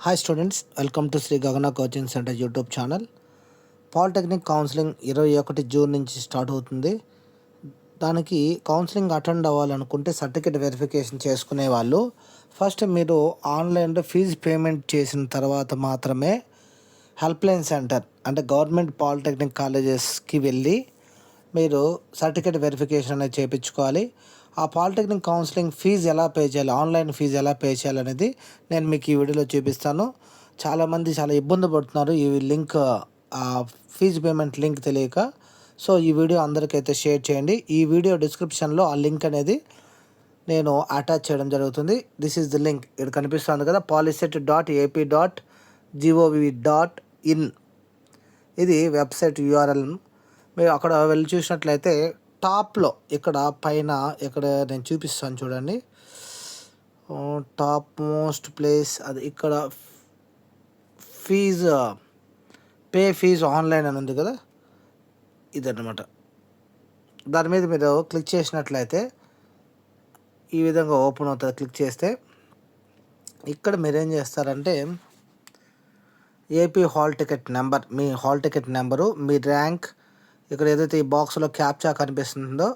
Hi students welcome to Shri Gagana coaching centre YouTube channel polytechnic counselling ఇరవై ఒకటి June నుంచి start అవుతుంది. దానికి కౌన్సిలింగ్ అటెండ్ అవ్వాలనుకుంటే సర్టిఫికేట్ వెరిఫికేషన్ చేసుకునే వాళ్ళు ఫస్ట్ మీరు ఆన్లైన్లో ఫీజు పేమెంట్ చేసిన తర్వాత మాత్రమే హెల్ప్ లైన్ సెంటర్ అంటే గవర్నమెంట్ పాలిటెక్నిక్ కాలేజెస్కి వెళ్ళి మీరు సర్టిఫికేట్ వెరిఫికేషన్ అనేది చేయించుకోవాలి ఆ పాలిటెక్నిక్ కౌన్సిలింగ్ ఫీజు ఎలా పే చేయాలి ఆన్లైన్ ఫీజు ఎలా పే చేయాలనేది నేను మీకు ఈ వీడియోలో చూపిస్తాను. చాలామంది చాలా ఇబ్బంది పడుతున్నారు. ఈ లింక్ ఆ ఫీజు పేమెంట్ లింక్ తెలియక. సో ఈ వీడియో అందరికైతే షేర్ చేయండి. ఈ వీడియో డిస్క్రిప్షన్లో ఆ లింక్ అనేది నేను అటాచ్ చేయడం జరుగుతుంది. This is the link. ఇక్కడ కనిపిస్తుంది కదా POLYCET dot AP dot GOV dot in. ఇది వెబ్సైట్ యూఆర్ఎల్ మీరు అక్కడ వెళ్ళి చూసినట్లయితే టాప్లో ఇక్కడ పైన ఇక్కడ నేను చూపిస్తాను చూడండి. టాప్ మోస్ట్ ప్లేస్ అది ఇక్కడ ఫీజు పే ఫీజు ఆన్లైన్ అని ఉంది కదా? ఇదన్నమాట. దాని మీద మీరు క్లిక్ చేసినట్లయితే ఈ విధంగా ఓపెన్ అవుతుంది క్లిక్ చేస్తే. ఇక్కడ మీరు ఏం చేస్తారంటే ఏపీ హాల్ టికెట్ నెంబర్ మీ హాల్ టికెట్ నెంబరు మీ ర్యాంక్ ఇక్కడ ఏదైతే ఈ బాక్స్లో క్యాప్చా కనిపిస్తుందో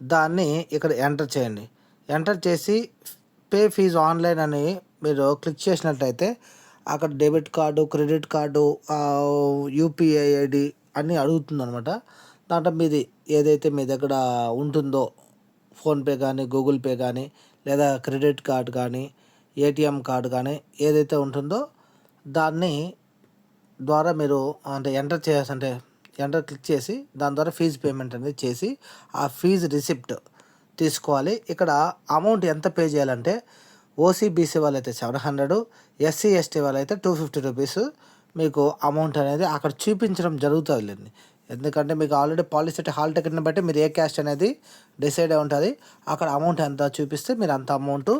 దాన్ని ఇక్కడ ఎంటర్ చేయండి. ఎంటర్ చేసి పే ఫీజు ఆన్లైన్ అని మీరు క్లిక్ చేసినట్లయితే అక్కడ debit card credit card UPI ID అన్నీ అడుగుతుంది అనమాట దాంట్లో మీది ఏదైతే మీ దగ్గర ఉంటుందో ఫోన్పే కానీ గూగుల్ పే కానీ లేదా క్రెడిట్ కార్డ్ కానీ ఏటీఎం కార్డు కానీ ఏదైతే ఉంటుందో దాన్ని ద్వారా మీరు అంటే ఎంటర్ చేయాల్సి అంటే ఎంటర్ క్లిక్ చేసి దాని ద్వారా ఫీజు పేమెంట్ అనేది చేసి ఆ ఫీజు రిసిప్ట్ తీసుకోవాలి. ఇక్కడ అమౌంట్ ఎంత పే చేయాలంటే ఓసీబీసీ వాళ్ళైతే సెవెన్ హండ్రెడ్ ఎస్సీ ఎస్టీ వాళ్ళైతే టూ ఫిఫ్టీ రూపీస్ మీకు అమౌంట్ అనేది అక్కడ చూపించడం జరుగుతుంది ఎందుకంటే మీకు ఆల్రెడీ పాలసీ హాల్ టికెట్ని బట్టి మీరు ఏ క్యాస్ట్ అనేది డిసైడ్ అయి ఉంటుంది అక్కడ అమౌంట్ ఎంత చూపిస్తే మీరు అంత అమౌంట్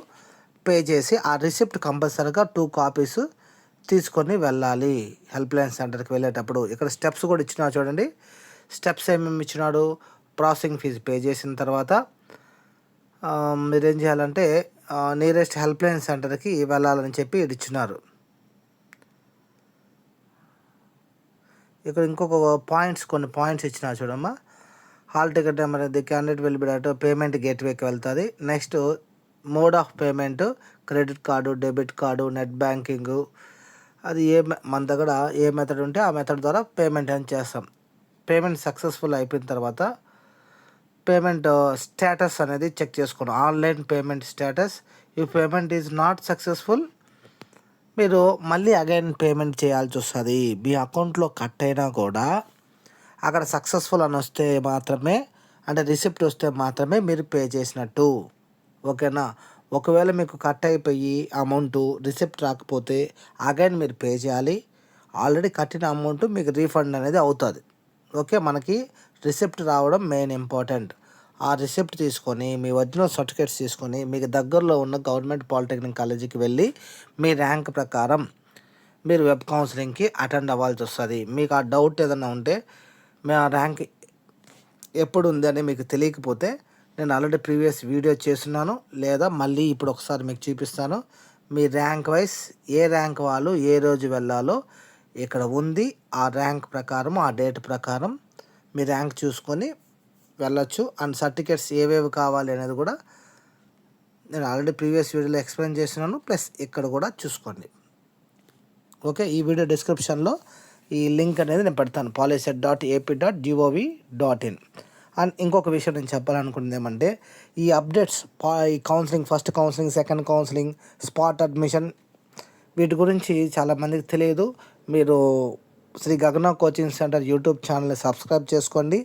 పే చేసి ఆ రిసిప్ట్ కంపల్సరీగా టూ కాపీస్ తీసుకొని వెళ్ళాలి. హెల్ప్ లైన్ సెంటర్కి వెళ్ళేటప్పుడు ఇక్కడ స్టెప్స్ కూడా ఇచ్చినా చూడండి. స్టెప్స్ ఏమేమి ఇచ్చినాడు? ప్రాసెసింగ్ ఫీజు పే చేసిన తర్వాత మీరేం చేయాలంటే నియరెస్ట్ హెల్ప్ లైన్ సెంటర్కి వెళ్ళాలని చెప్పి ఇది ఇచ్చినారు. ఇక్కడ ఇంకొక పాయింట్స్ కొన్ని పాయింట్స్ ఇచ్చినా చూడమ్మా. Hall ticket number candidate will payment గేట్వేకి వెళ్తుంది. Next mode of payment credit card debit card net banking అది ఏ మన దగ్గర ఏ మెథడ్ ఉంటే ఆ మెథడ్ ద్వారా పేమెంట్ అని చేస్తాం. పేమెంట్ సక్సెస్ఫుల్ అయిపోయిన తర్వాత పేమెంట్ స్టేటస్ uh, అనేది చెక్ చేసుకోండి ఆన్లైన్ పేమెంట్ స్టేటస్ ఈ పేమెంట్ ఈజ్ నాట్ సక్సెస్ఫుల్ మీరు మళ్ళీ అగైన్ పేమెంట్ చేయాల్సి వస్తుంది. మీ అకౌంట్లో కట్ అయినా కూడా అక్కడ సక్సెస్ఫుల్ అని వస్తే మాత్రమే అంటే రిసిప్ట్ వస్తే మాత్రమే మీరు పే చేసినట్టు. ఓకేనా ఒకవేళ మీకు కట్ అయిపోయి అమౌంట్ రిసిప్ట్ రాకపోతే అగైన్ మీరు పే చేయాలి. ఆల్రెడీ కట్టిన అమౌంట్ మీకు రీఫండ్ అనేది అవుతుంది. ఓకే మనకి రిసిప్ట్ రావడం మెయిన్ ఇంపార్టెంట్ ఆ రిసిప్ట్ తీసుకొని మీ ఒరిజినల్ సర్టిఫికేట్స్ తీసుకొని మీకు దగ్గరలో ఉన్న గవర్నమెంట్ పాలిటెక్నిక్ కాలేజీకి వెళ్ళి మీ ర్యాంక్ ప్రకారం మీరు వెబ్ కౌన్సిలింగ్కి అటెండ్ అవ్వాల్సి వస్తుంది. మీకు ఆ డౌట్ ఏదైనా ఉంటే మీ ఆ ర్యాంక్ ఎప్పుడు ఉంది అని మీకు తెలియకపోతే నేను ఆల్రెడీ ప్రీవియస్ వీడియో చేస్తున్నాను లేదా మళ్ళీ ఇప్పుడు ఒకసారి మీకు చూపిస్తాను. మీ ర్యాంక్ వైజ్ ఏ ర్యాంక్ వాళ్ళు ఏ రోజు వెళ్ళాలో ఇక్కడ ఉంది ఆ ర్యాంక్ ప్రకారం ఆ డేట్ ప్రకారం మీ ర్యాంక్ చూసుకొని వెళ్ళొచ్చు. అండ్ సర్టిఫికేట్స్ ఏవేవి కావాలి అనేది కూడా నేను ఆల్రెడీ ప్రీవియస్ వీడియోలో ఎక్స్ప్లెయిన్ చేసినాను ప్లస్ ఇక్కడ కూడా చూసుకోండి. ఓకే ఈ వీడియో డిస్క్రిప్షన్లో ఈ లింక్ అనేది నేను పెడతాను. POLYCET dot AP dot GOV dot in and ఇంకొక విషయం నేను చెప్పాలనుకున్నది ఏమంటే ఈ అప్డేట్స్ ఈ counselling first counselling second counselling spot admission వీటి గురించి చాలామందికి తెలియదు. మీరు Shri Gagana coaching centre YouTube ఛానల్ని సబ్స్క్రైబ్ చేసుకోండి.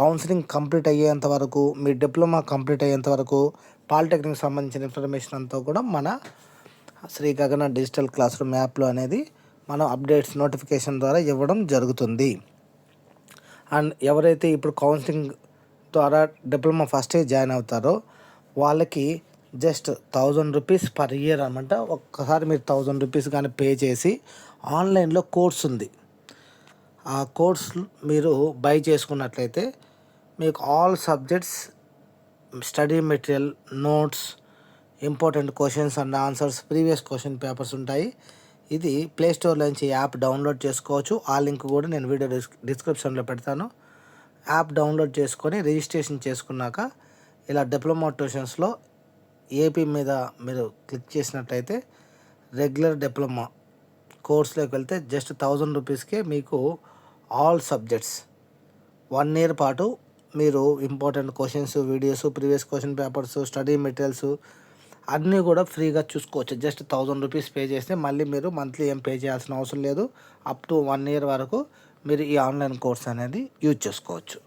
కౌన్సిలింగ్ కంప్లీట్ అయ్యేంత వరకు మీ డిప్లొమా కంప్లీట్ అయ్యేంత వరకు పాలిటెక్నిక్ సంబంధించిన ఇన్ఫర్మేషన్ అంతా కూడా మన శ్రీ గగన డిజిటల్ క్లాస్ రూమ్ యాప్లో అనేది మనం అప్డేట్స్ నోటిఫికేషన్ ద్వారా ఇవ్వడం జరుగుతుంది. అండ్ ఎవరైతే ఇప్పుడు కౌన్సిలింగ్ ద్వారా డిప్లొమా ఫస్ట్ ఇయర్ జాయిన్ అవుతారో వాళ్ళకి just thousand rupees per year అనమాట. ఒక్కసారి మీరు థౌజండ్ రూపీస్ కానీ పే చేసి ఆన్లైన్లో కోర్స్ ఉంది. ఆ కోర్స్ మీరు బై చేసుకున్నట్లయితే మీకు all subjects study material notes important questions and answers previous question papers ఉంటాయి. ఇది ప్లేస్టోర్ నుంచి యాప్ డౌన్లోడ్ చేసుకోవచ్చు. ఆ లింక్ కూడా నేను వీడియో డిస్ డిస్క్రిప్షన్లో పెడతాను. యాప్ డౌన్లోడ్ చేసుకొని రిజిస్ట్రేషన్ చేసుకున్నాక ఇలా డిప్లొమా ట్యూషన్స్లో ఏపీ మీద మీరు క్లిక్ చేసినట్టయితే రెగ్యులర్ డిప్లొమా కోర్స్లోకి వెళ్తే జస్ట్ థౌజండ్ రూపీస్కే మీకు ఆల్ సబ్జెక్ట్స్. వన్ ఇయర్ పాటు మీరు important questions videos previous question papers study materials అన్నీ కూడా ఫ్రీగా చూసుకోవచ్చు. జస్ట్ థౌజండ్ రూపీస్ పే చేస్తే మళ్ళీ మీరు మంత్లీ ఏం పే చేయాల్సిన అవసరం లేదు. అప్ టు వన్ ఇయర్ వరకు మీరు ఈ ఆన్లైన్ కోర్స్ అనేది యూజ్ చేసుకోవచ్చు.